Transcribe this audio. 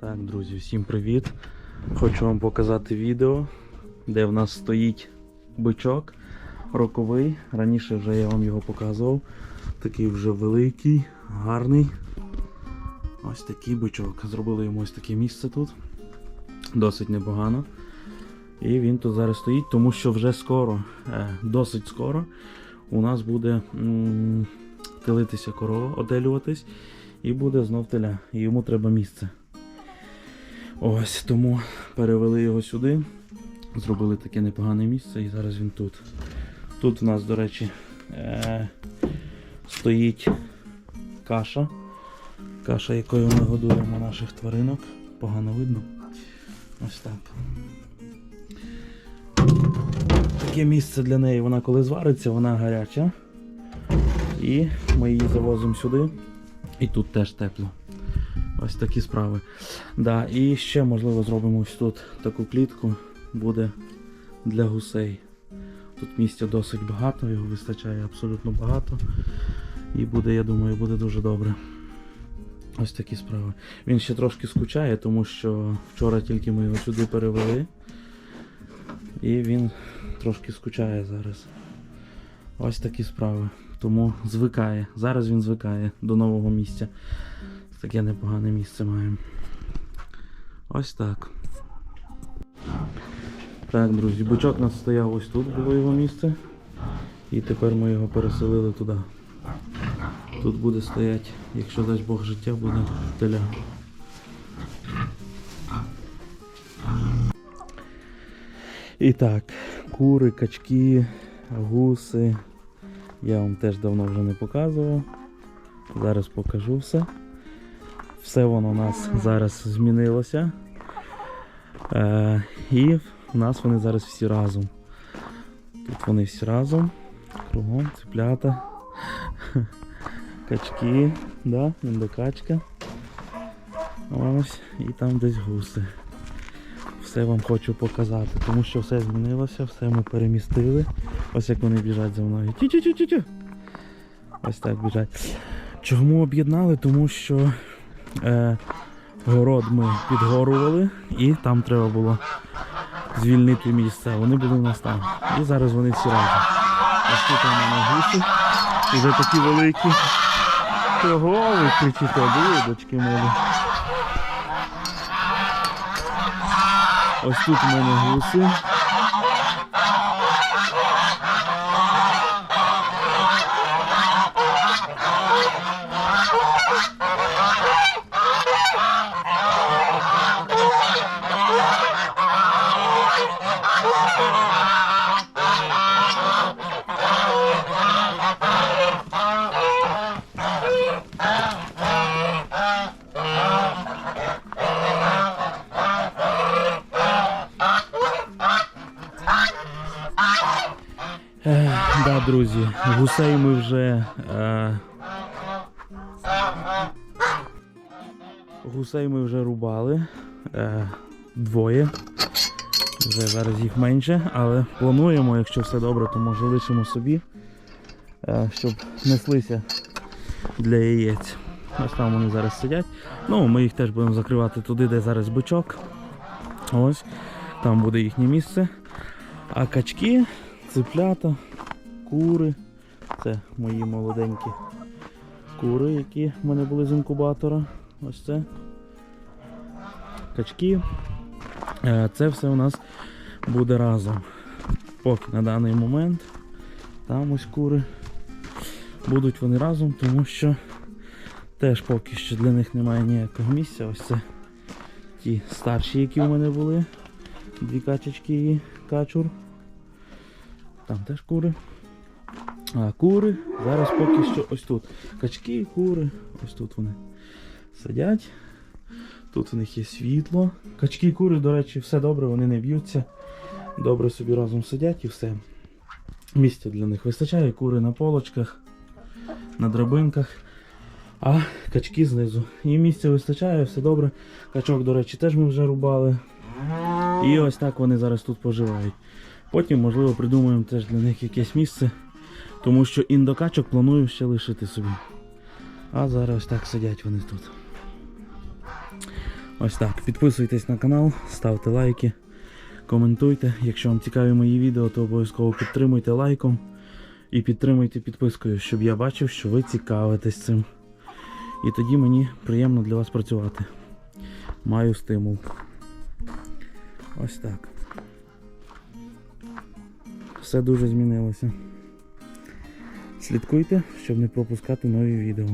Так, друзі, всім привіт! Хочу вам показати відео, де в нас стоїть бичок роковий. Раніше вже я вам його показував. Такий вже великий, гарний. Ось такий бичок. Зробили йому ось таке місце тут. Досить непогано. І він тут зараз стоїть, тому що вже скоро, е, досить скоро, у нас буде м, телитися корова, оделюватись, і буде знов теля. І йому треба місце. Ось тому перевели його сюди, зробили таке непогане місце і зараз він тут. Тут у нас, до речі, е- стоїть каша. Каша, якою ми годуємо наших тваринок. Погано видно. Ось так. Таке місце для неї, вона коли звариться, вона гаряча. І ми її завозимо сюди. І тут теж тепло. Ось такі справи. Да, і ще можливо зробимо ось тут таку клітку. Буде для гусей. Тут місця досить багато, його вистачає абсолютно багато. І буде, я думаю, буде дуже добре. Ось такі справи. Він ще трошки скучає, тому що вчора тільки ми його сюди перевели. І він трошки скучає зараз. Ось такі справи. Тому звикає. Зараз він звикає до нового місця. Таке непогане місце маємо. Ось так. Так, друзі, бичок у нас стояв ось тут, було його місце. І тепер ми його переселили туди. Тут буде стоять, якщо дасть Бог життя, буде теля. І так, кури, качки, гуси. Я вам теж давно вже не показував. Зараз покажу все. Все воно у нас зараз змінилося. Е, і в нас вони зараз всі разом. Тут вони всі разом. Кругом цеплята. Качки, да, індокачка. Ось, і там десь гуси. Все вам хочу показати, тому що все змінилося, все ми перемістили. Ось як вони біжать за мною. Ті-ті-ті-ті-ті. Ось так біжать. Чому об'єднали? Тому що е, город ми підгорували і там треба було звільнити місце. Вони були у нас там. І зараз вони всі разом. Ось тут у мене гуси. Вже такі великі. Чого ви кричите, дочки мої? Ось тут у мене гуси. Да, друзі, гусей ми вже. Е... Гусей ми вже рубали. Е... Двоє. Вже зараз їх менше, але плануємо, якщо все добре, то може лишимо собі, е... щоб неслися для яєць. Ось там вони зараз сидять. Ну, ми їх теж будемо закривати туди, де зараз бичок. Ось, там буде їхнє місце. А качки, цыплята, кури. Це мої молоденькі кури, які в мене були з інкубатора. Ось це. Качки. Е, Це все у нас буде разом. Поки на даний момент. Там ось кури. Будуть вони разом, тому що теж поки що для них немає ніякого місця. Ось це ті старші, які у мене були. Дві качечки і качур. Там теж кури. Кури зараз поки що ось тут. Качки, кури, ось тут вони сидять. Тут у них є світло. Качки кури, до речі, все добре, вони не б'ються. Добре собі разом сидять і все. Місця для них вистачає, кури на полочках, на драбинках, а качки знизу. І місця вистачає, все добре. Качок, до речі, теж ми вже рубали. І ось так вони зараз тут поживають. Потім, можливо, придумаємо теж для них якесь місце, тому що індокачок планую ще лишити собі. А зараз ось так сидять вони тут. Ось так. Підписуйтесь на канал, ставте лайки, коментуйте. Якщо вам цікаві мої відео, то обов'язково підтримуйте лайком і підтримуйте підпискою, щоб я бачив, що ви цікавитесь цим. І тоді мені приємно для вас працювати. Маю стимул. Ось так. Все дуже змінилося. Слідкуйте, щоб не пропускати нові відео.